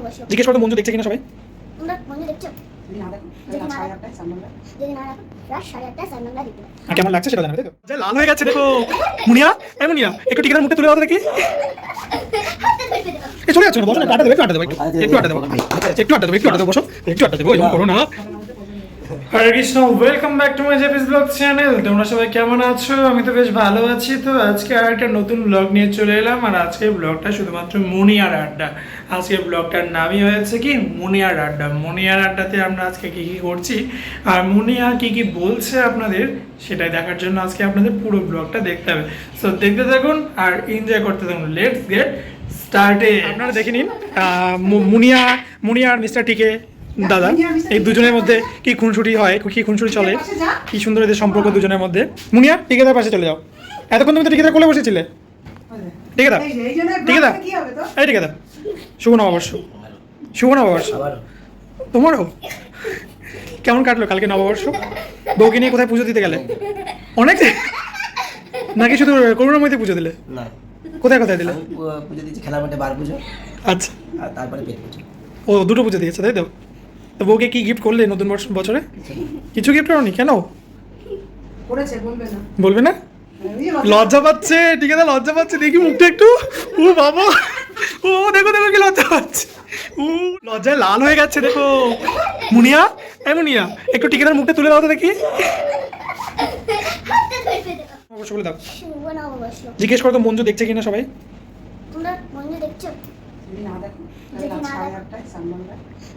নববর্ষ জিজ্ঞেস করো মঞ্জু দেখছে কিনা সবাই? তোমরা মঞ্জু দেখছ? কেমন লাগছে সেটা জানাবে দেখো তো? লাল হয়ে গেছে দেখো। মুনিয়া? এই মুনিয়া একটু টিকার মুখে তুলে দাও দেখি। চলে যাচ্ছে না বসো না একটু দেবে দেবো একটু আটা দেবো। একটু আটা দেবো একটু আটা দেবো একটু আটা দেবো বসো। একটু আটা দেবো এরকম করো না। Hare Krishna welcome back to my JP's blog channel তোমরা সবাই কেমন আছো? আমি তো বেশ ভালো আছি। তো আজকে আর একটা নতুন ব্লগ নিয়ে চলে এলাম, আর আজকের ব্লগটা শুধুমাত্র মুনিয়ার আড্ডা। আজকের ব্লগটার নামই হয়েছে কি? মুনিয়ার আড্ডা। মুনিয়ার আড্ডাতে আমরা আজকে কি কি করছি? আর মুনিয়া কি কি বলছে আপনাদের, সেটাই দেখার জন্য আজকে আপনাদের পুরো ব্লগটা দেখতে হবে। সো দেখতে থাকুন আর এনজয় করতে থাকুন। লেটস গেট স্টার্টে আপনারা দেখে নিন মুনিয়া মুনিয়া আর মিস্টার টিকে দাদা এই দুজনের মধ্যে কি খুনসুটি হয় কি খুনসুটি চলে? কি সুন্দর এদের সম্পর্ক দুজনের মধ্যে। মুনিয়া টিকেদার পাশে চলে যাও। এতক্ষণ তুমি তো টিকেদার কোলে বসেছিলে। টিকেদা এই যে, এই জন্য টিকেদা ব্লগটা কি হবে তো? শুভ নববর্ষ। শুভ নববর্ষ। তোমারও? কেমন কাটলো কালকে নববর্ষ? বউকে নিয়ে কোথায় পুজো দিতে গেলে? অনেক? নাকি শুধু করুণাময়তে পুজো দিলে? না। কোথায় কোথায় দিলে? পুজো দিচ্ছি খেলার মাঠে বার পুজো। আচ্ছা। আর তারপরে পেট পুজো। ও দুটো পুজো দিয়েছে তাই তো? তো বউকে কি গিফট করলে নতুন বর্ষ বছরে? কিছু গিফট করনি? কেন? বলবে না। বলবে না? এই লজ্জা- পাচ্ছে ঠিক আছে লজ্জা পাচ্ছে। দেখি মুখটা একটু। ও বাবা ও দেখো দেখো কি লজ্জা পাচ্ছে। ও লজ্জায় লাল হয়ে গেছে দেখো। মুনিয়া এই মুনিয়া একটু টিকেটার মুখটা তুলে দাও তো দেখি। অবশ্য বলে দাও। জিজ্ঞেস করো তো মঞ্জু দেখছে কিনা সবাই? তোমরা মনে দেখছ? যদি না দেখো, যদি না দেখো।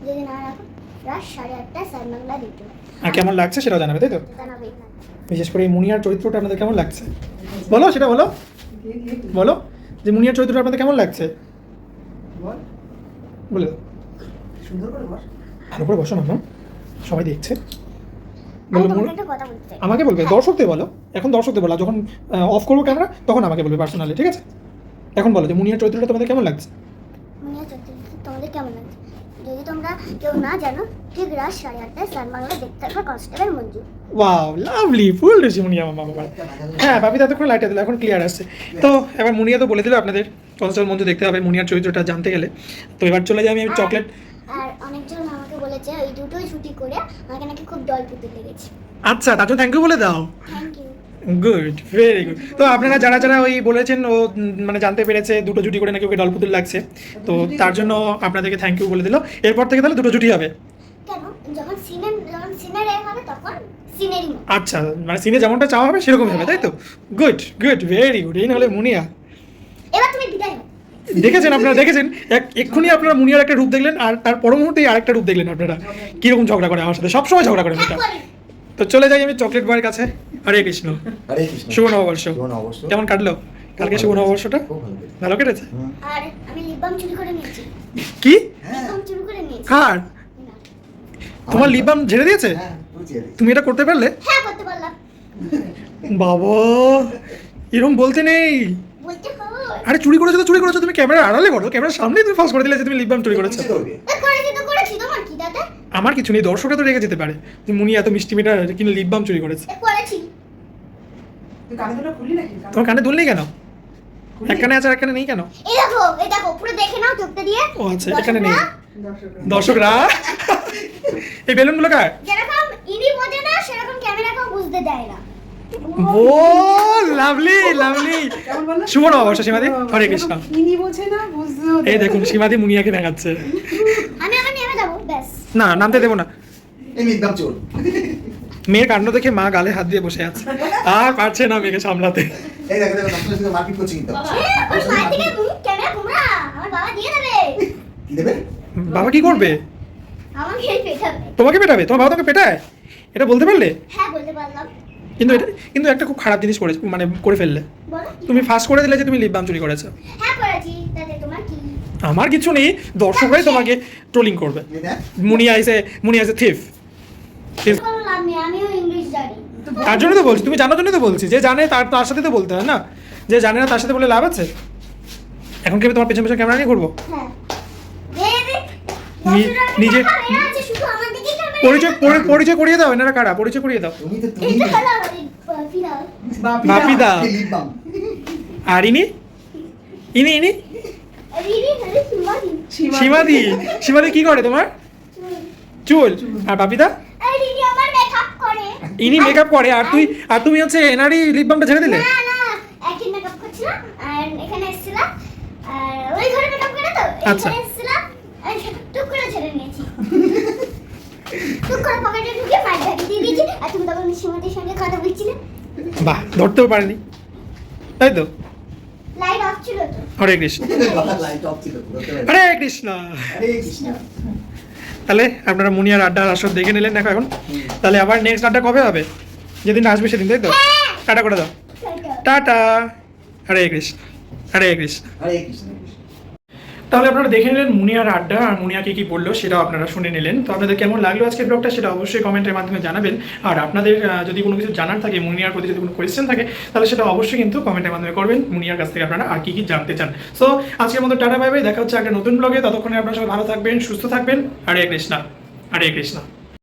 যদি না রাখো রাত সাড়ে আর কেমন লাগছে সেটাও জানাবে তাই তো? বিশেষ করে এই মুনিয়ার চরিত্রটা আপনাদের কেমন লাগছে? বলো সেটা বলো। বলো যে মুনিয়ার চরিত্রটা আপনাদের কেমন লাগছে? বল, বলে। দাও সুন্দর করে বস। ভালো করে বসো না সবাই দেখছে। আমাকে বলবে? হ্যাঁ। দর্শকদের বলো। এখন দর্শকদের বলো। যখন অফ করব ক্যামেরা তখন আমাকে বলবে পার্সোনালি ঠিক আছে? এখন বলো যে মুনিয়ার চরিত্রটা তোমাদের কেমন লাগছে? মুনিয়া চৌধুরী তোমাদের কেমন লাগছে? যদি তোমরা কেউ না জানো ঠিক রাত সাড়ে আটটায় সানবাংলা দেখতে থাকবে কনস্টেবল মঞ্জু। ওয়াও লাভলি ফুল রেসি মুনিয়া মামা বাবা হ্যাঁ ভাবি ততক্ষণ লাইটে দিল এখন ক্লিয়ার আসছে। তো এবার মুনিয়া তো বলে দিল আপনাদের কনস্টেবল মঞ্জু দেখতে হবে মুনিয়ার চরিত্রটা জানতে গেলে। তো এবার চলে যাই আমি চকলেট আর অনেকজন আমাকে বলেছে ওই দুটোই ছুটি করে আমাকে নাকি খুব ডল পুঁতে লেগেছে। আচ্ছা তার জন্য থ্যাংক ইউ বলে দাও। Thank you good very good তো আপনারা যারা যারা ওই বলেছেন ও মানে জানতে পেরেছে দুটো জুটি করে নাকি ওকে ডলপুতুল লাগছে তো তার জন্য আপনাদেরকে থ্যাংক ইউ বলে দিল। এরপর থেকে তাহলে দুটো জুটি হবে। আচ্ছা মানে সিনে যেমনটা চাওয়া হবে সেরকমই হবে তাই তো? গুড গুড ভেরি গুড এই নাহলে মুনিয়া। এবার তুমি বিদায় দেখেছেন আপনারা দেখেছেন? এক এক্ষুনি আপনারা মুনিয়ার একটা রূপ দেখলেন আর তার পর মুহূর্তেই আরেকটা রূপ দেখলেন আপনারা। কীরকম ঝগড়া করে আমার সাথে? সবসময় ঝগড়া করে মেয়েটা তারপরে তো চলে যাই আমি চকলেট বয়ের কাছে। হরে কৃষ্ণ। হরে কৃষ্ণ। শুভ নববর্ষ। শুভ নববর্ষ। কেমন কাটলো? কালকে শুভ নববর্ষটা? খুব ভালো কেটেছে। ভালো আর আমি লিপ বাম চুরি করে নিয়েছি। কি? হ্যাঁ লিপ বাম চুরি করে নিয়েছি। কার? তোমার লিপ বাম ঝেড়ে দিয়েছে? হ্যাঁ। তুমি এটা করতে পারলে? হ্যাঁ করতে পারলাম। বাবা এরকম বলতে নেই। বলতে হয়। আরে চুরি করেছ তো চুরি করেছ। তুমি ক্যামেরা আড়ালে করো। ক্যামেরার সামনেই তুমি ফাঁস করে দিলে যে তুমি লিপ বাম চুরি করেছ। কিসে করবে? এ, করেছি তোমার কি দাদা? আমার কিছু নেই দর্শকরা তো রেগে যেতে পারে যে মুনি এত মিষ্টি মেয়েটা কিনে লিপ বাম চুরি করেছে। কানে দুটো খুললি নাকি? তোমার কানে দুল নেই কেন? খুললি? এক কানে আছে আর এক নেই কেন? এই দেখো এই দেখো পুরো দেখে নাও চোখটা দিয়ে। ও আচ্ছা এখানে নেই। দর্শকরা। এই বেলুনগুলো কার? যেরকম ইনি বোঝে না সেরকম ক্যামেরা কেউ বুঝতে দেয় না। Oh lovely lovely. কেমন বলল? শুভ নববর্ষ সীমাদি হরে কৃষ্ণ। ইনি বোঝে না, বুঝতেও এই দেখুন সীমাদি মুনিয়াকে দেখাচ্ছে। আমি আবার নেমে যাব ব্যাস। না নামতে দেবো না। এই মিথ্যাম চোর। মেয়ের কাণ্ড দেখে মা গালে হাত দিয়ে বসে আছে। আর পারছে না মেয়েকে সামলাতে। এই দেখো দেখো সাথে করছি কিন্তু। বাবা দিয়ে কি দেবে? বাবা কি করবে? তোমাকে পেটাবে? তোমার বাবা তোকে পেটায়? এটা বলতে পারলে? হ্যাঁ বলতে পারলাম। কিন্তু এটা কিন্তু একটা খুব খারাপ জিনিস করে মানে করে ফেললে। তুমি ফার্স্ট করে দিলে যে তুমি লিপ বাম চুরি করেছ। হ্যাঁ করেছি। তাতে তোমার কি? আমার কিছু নেই। দর্শকরাই তোমাকে ট্রোলিং করবে। এই দেখ। মুনিয়া ইসে মুনিয়া ইসে থিফ কোনো লাভ নেই আমিও ইংলিশ জানি তার জন্য তো বলছি তুমি জানার জন্য তো বলছি যে জানে তার তার সাথে তো বলতে হয় না। যে জানে না তার সাথে বলে লাভ আছে? এখন কি আমি তোমার পেছন পেছন ক্যামেরা নিয়ে ঘুরবো? হ্যাঁ। নিজে- পরিচয় পরিচয় করিয়ে দাও এনারা কারা? পরিচয় করিয়ে দাও। বাপি বাপি দা। আর ইনি? ইনি ইনি? সীমা- সীমাদি। সীমাদি। কি করে তোমার? চুল। আর বাপিদা এই দিদি আমার মেকআপ করে ইনি মেকআপ করে আর তুই আর তুমি হচ্ছে এনারই লিপ বামটা ছেড়ে দিলে? না না একদিন মেকআপ করছিলাম আর এখানে এসেছিলাম আর ওই ঘরে মেকআপ করে তো আচ্ছা। এখানে এসেছিলাম টুক করে ছেড়ে নিয়েছি। টুক করে পকেটে ঢুকিয়ে মার দিয়ে দিয়েছি আর তুমি তখন সীমাদের সঙ্গে কথা বলছিলে। বাহ ধরতেও পারেনি। তাই তো? লাইট অফ ছিল তো। হরে কৃষ্ণ। লাইট অফ ছিল হরে কৃষ্ণ। তাহলে আপনারা মুনিয়ার আড্ডার আসর দেখে নিলেন দেখো এখন। তাহলে আবার নেক্সট আড্ডা কবে হবে? যেদিন আসবে সেদিন তাই তো? টাটা করে দাও। টাটা। হরে কৃষ্ণ। হরে কৃষ্ণ। আরে কৃষ্ণ কৃষ্ণ। তাহলে আপনারা দেখে নিলেন মুনিয়ার আড্ডা আর মুনিয়াকে কি বলল সেটাও আপনারা শুনে নিলেন। তো আপনাদের কেমন লাগল আজকের ব্লগটা সেটা অবশ্যই কমেন্টের মাধ্যমে জানাবেন। আর আপনাদের যদি কোনো কিছু জানার থাকে, মুনিয়ার প্রতি যদি কোনো কোয়েশ্চেন থাকে, তাহলে সেটা অবশ্যই কিন্তু কমেন্টের মাধ্যমে করবেন। মুনিয়ার কাছ থেকে আপনারা আর কি কি জানতে চান। সো আজকের মতো টাটা বাই বাই দেখা হচ্ছে একটা নতুন ব্লগে ততক্ষণে আপনারা সবাই ভালো থাকবেন, সুস্থ থাকবেন। হরে কৃষ্ণা হরে কৃষ্ণা।